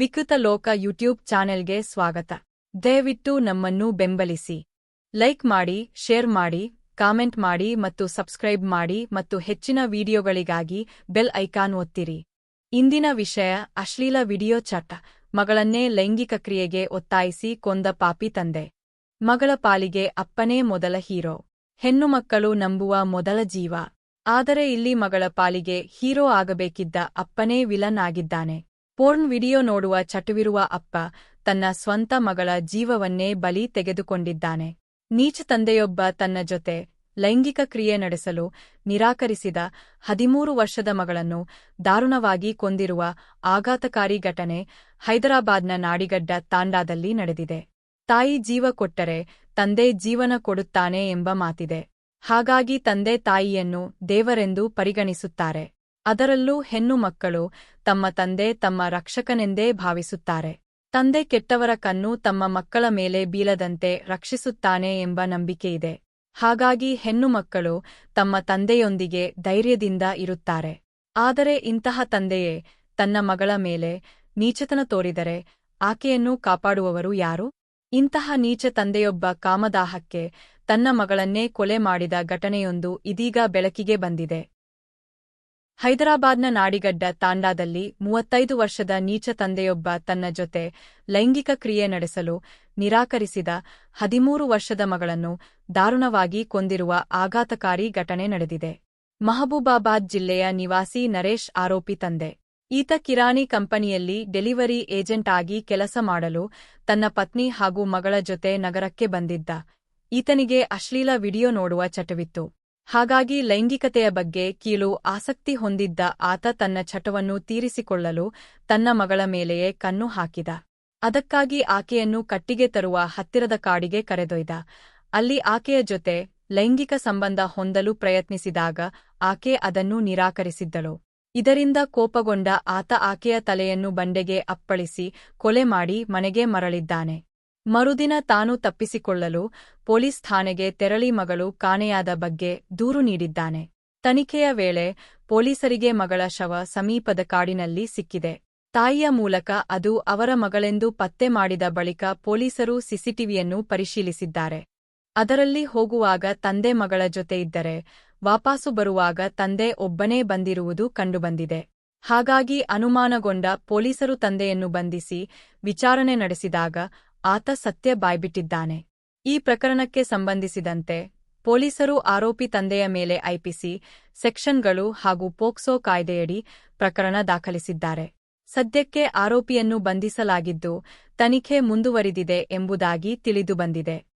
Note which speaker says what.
Speaker 1: ವಿಕೃತ ಲೋಕ ಯೂಟ್ಯೂಬ್ ಚಾನೆಲ್ಗೆ ಸ್ವಾಗತ. ದಯವಿಟ್ಟು ನಮ್ಮನ್ನು ಬೆಂಬಲಿಸಿ. ಲೈಕ್ ಮಾಡಿ, ಶೇರ್ ಮಾಡಿ, ಕಾಮೆಂಟ್ ಮಾಡಿ ಮತ್ತು ಸಬ್ಸ್ಕ್ರೈಬ್ ಮಾಡಿ ಮತ್ತು ಹೆಚ್ಚಿನ ವಿಡಿಯೋಗಳಿಗಾಗಿ ಬೆಲ್ ಐಕಾನ್ ಒತ್ತಿರಿ. ಇಂದಿನ ವಿಷಯ ಅಶ್ಲೀಲ ವಿಡಿಯೋ ಚಟ. ಮಗಳನ್ನೇ ಲೈಂಗಿಕ ಕ್ರಿಯೆಗೆ ಒತ್ತಾಯಿಸಿ ಕೊಂದ ಪಾಪಿ ತಂದೆ. ಮಗಳ ಪಾಲಿಗೆ ಅಪ್ಪನೇ ಮೊದಲ ಹೀರೋ. ಹೆಣ್ಣು ಮಕ್ಕಳು ನಂಬುವ ಮೊದಲ ಜೀವ. ಆದರೆ ಇಲ್ಲಿ ಮಗಳ ಪಾಲಿಗೆ ಹೀರೋ ಆಗಬೇಕಿದ್ದ ಅಪ್ಪನೇ ವಿಲನ್ ಆಗಿದ್ದಾನೆ. ಪೋರ್ನ್ ವಿಡಿಯೋ ನೋಡುವ ಚಟವಿರುವ ಅಪ್ಪ ತನ್ನ ಸ್ವಂತ ಮಗಳ ಜೀವವನ್ನೇ ಬಲಿ ತೆಗೆದುಕೊಂಡಿದ್ದಾನೆ. ನೀಚ ತಂದೆಯೊಬ್ಬ ತನ್ನ ಜೊತೆ ಲೈಂಗಿಕ ಕ್ರಿಯೆ ನಡೆಸಲು ನಿರಾಕರಿಸಿದ ಹದಿಮೂರು ವರ್ಷದ ಮಗಳನ್ನು ದಾರುಣವಾಗಿ ಕೊಂದಿರುವ ಆಘಾತಕಾರಿ ಘಟನೆ ಹೈದರಾಬಾದ್ನ ನಾಡಿಗಡ್ಡ ತಾಂಡಾದಲ್ಲಿ ನಡೆದಿದೆ. ತಾಯಿ ಜೀವ ಕೊಟ್ಟರೆ ತಂದೆ ಜೀವನ ಕೊಡುತ್ತಾನೆ ಎಂಬ ಮಾತಿದೆ. ಹಾಗಾಗಿ ತಂದೆ ತಾಯಿಯನ್ನು ದೇವರೆಂದು ಪರಿಗಣಿಸುತ್ತಾರೆ. ಅದರಲ್ಲೂ ಹೆಣ್ಣು ಮಕ್ಕಳು ತಮ್ಮ ತಂದೆ ತಮ್ಮ ರಕ್ಷಕನೆಂದೇ ಭಾವಿಸುತ್ತಾರೆ. ತಂದೆ ಕೆಟ್ಟವರ ಕಣ್ಣು ತಮ್ಮ ಮಕ್ಕಳ ಮೇಲೆ ಬೀಳದಂತೆ ರಕ್ಷಿಸುತ್ತಾನೆ ಎಂಬ ನಂಬಿಕೆಯಿದೆ ಹಾಗಾಗಿ ಹೆಣ್ಣು ಮಕ್ಕಳು ತಮ್ಮ ತಂದೆಯೊಂದಿಗೆ ಧೈರ್ಯದಿಂದ ಇರುತ್ತಾರೆ. ಆದರೆ ಇಂತಹ ತಂದೆಯೇ ತನ್ನ ಮಗಳ ಮೇಲೆ ನೀಚತನ ತೋರಿದರೆ ಆಕೆಯನ್ನು ಕಾಪಾಡುವವರು ಯಾರು? ಇಂತಹ ನೀಚ ತಂದೆಯೊಬ್ಬ ಕಾಮದಾಹಕ್ಕೆ ತನ್ನ ಮಗಳನ್ನೇ ಕೊಲೆ ಮಾಡಿದ ಘಟನೆಯೊಂದು ಇದೀಗ ಬೆಳಕಿಗೆ ಬಂದಿದೆ. ಹೈದರಾಬಾದ್ನ ನಾಡಿಗಡ್ಡ ತಾಂಡಾದಲ್ಲಿ ಮೂವತ್ತೈದು ವರ್ಷದ ನೀಚ ತಂದೆಯೊಬ್ಬ ತನ್ನ ಜೊತೆ ಲೈಂಗಿಕ ಕ್ರಿಯೆ ನಡೆಸಲು ನಿರಾಕರಿಸಿದ ಹದಿಮೂರು ವರ್ಷದ ಮಗಳನ್ನು ದಾರುಣವಾಗಿ ಕೊಂದಿರುವ ಆಘಾತಕಾರಿ ಘಟನೆ ನಡೆದಿದೆ. ಮಹಬೂಬಾಬಾದ್ ಜಿಲ್ಲೆಯ ನಿವಾಸಿ ನರೇಶ್ ಆರೋಪಿ ತಂದೆ. ಈತ ಕಿರಾಣಿ ಕಂಪನಿಯಲ್ಲಿ ಡೆಲಿವರಿ ಏಜೆಂಟ್ ಆಗಿ ಕೆಲಸ ಮಾಡಲು ತನ್ನ ಪತ್ನಿ ಹಾಗೂ ಮಗಳ ಜೊತೆ ನಗರಕ್ಕೆ ಬಂದಿದ್ದ. ಈತನಿಗೆ ಅಶ್ಲೀಲ ವಿಡಿಯೋ ನೋಡುವ ಚಟವಿತ್ತು. ಹಾಗಾಗಿ ಲೈಂಗಿಕತೆಯ ಬಗ್ಗೆ ಕೀಳು ಆಸಕ್ತಿ ಹೊಂದಿದ್ದ ಆತ ತನ್ನ ಚಟವನ್ನು ತೀರಿಸಿಕೊಳ್ಳಲು ತನ್ನ ಮಗಳ ಮೇಲೆಯೇ ಕಣ್ಣು ಹಾಕಿದ. ಅದಕ್ಕಾಗಿ ಆಕೆಯನ್ನು ಕಟ್ಟಿಗೆ ತರುವ ಹತ್ತಿರದ ಕಾಡಿಗೆ ಕರೆದೊಯ್ದ. ಅಲ್ಲಿ ಆಕೆಯ ಜೊತೆ ಲೈಂಗಿಕ ಸಂಬಂಧ ಹೊಂದಲು ಪ್ರಯತ್ನಿಸಿದಾಗ ಆಕೆ ಅದನ್ನು ನಿರಾಕರಿಸಿದ್ದಳು. ಇದರಿಂದ ಕೋಪಗೊಂಡ ಆತ ಆಕೆಯ ತಲೆಯನ್ನು ಬಂಡೆಗೆ ಅಪ್ಪಳಿಸಿ ಕೊಲೆ ಮಾಡಿ ಮನೆಗೆ ಮರಳಿದ್ದಾನೆ. ಮರುದಿನ ತಾನು ತಪ್ಪಿಸಿಕೊಳ್ಳಲು ಪೊಲೀಸ್ ಠಾಣೆಗೆ ತೆರಳಿ ಮಗಳು ಕಾಣೆಯಾದ ಬಗ್ಗೆ ದೂರು ನೀಡಿದ್ದಾನೆ. ತನಿಖೆಯ ವೇಳೆ ಪೊಲೀಸರಿಗೆ ಮಗಳ ಶವ ಸಮೀಪದ ಕಾಡಿನಲ್ಲಿ ಸಿಕ್ಕಿದೆ. ತಾಯಿಯ ಮೂಲಕ ಅದು ಅವರ ಮಗಳೆಂದು ಪತ್ತೆ ಮಾಡಿದ ಬಳಿಕ ಪೊಲೀಸರು ಸಿಸಿಟಿವಿಯನ್ನು ಪರಿಶೀಲಿಸಿದ್ದಾರೆ. ಅದರಲ್ಲಿ ಹೋಗುವಾಗ ತಂದೆ ಮಗಳ ಜೊತೆ ಇದ್ದರೆ ವಾಪಾಸು ಬರುವಾಗ ತಂದೆ ಒಬ್ಬನೇ ಬಂದಿರುವುದು ಕಂಡುಬಂದಿದೆ. ಹಾಗಾಗಿ ಅನುಮಾನಗೊಂಡ ಪೊಲೀಸರು ತಂದೆಯನ್ನು ಬಂಧಿಸಿ ವಿಚಾರಣೆ ನಡೆಸಿದಾಗ ಆತ ಸತ್ಯ ಬಾಯ್ಬಿಟ್ಟಿದ್ದಾನೆ. ಈ ಪ್ರಕರಣಕ್ಕೆ ಸಂಬಂಧಿಸಿದಂತೆ ಪೊಲೀಸರು ಆರೋಪಿ ತಂದೆಯ ಮೇಲೆ ಐಪಿಸಿ, ಸೆಕ್ಷನ್ಗಳು ಹಾಗೂ ಪೋಕ್ಸೋ ಕಾಯ್ದೆಯಡಿ ಪ್ರಕರಣ ದಾಖಲಿಸಿದ್ದಾರೆ. ಸದ್ಯಕ್ಕೆ ಆರೋಪಿಯನ್ನು ಬಂಧಿಸಲಾಗಿದ್ದು ತನಿಖೆ ಮುಂದುವರಿದಿದೆ ಎಂಬುದಾಗಿ ತಿಳಿದುಬಂದಿದೆ.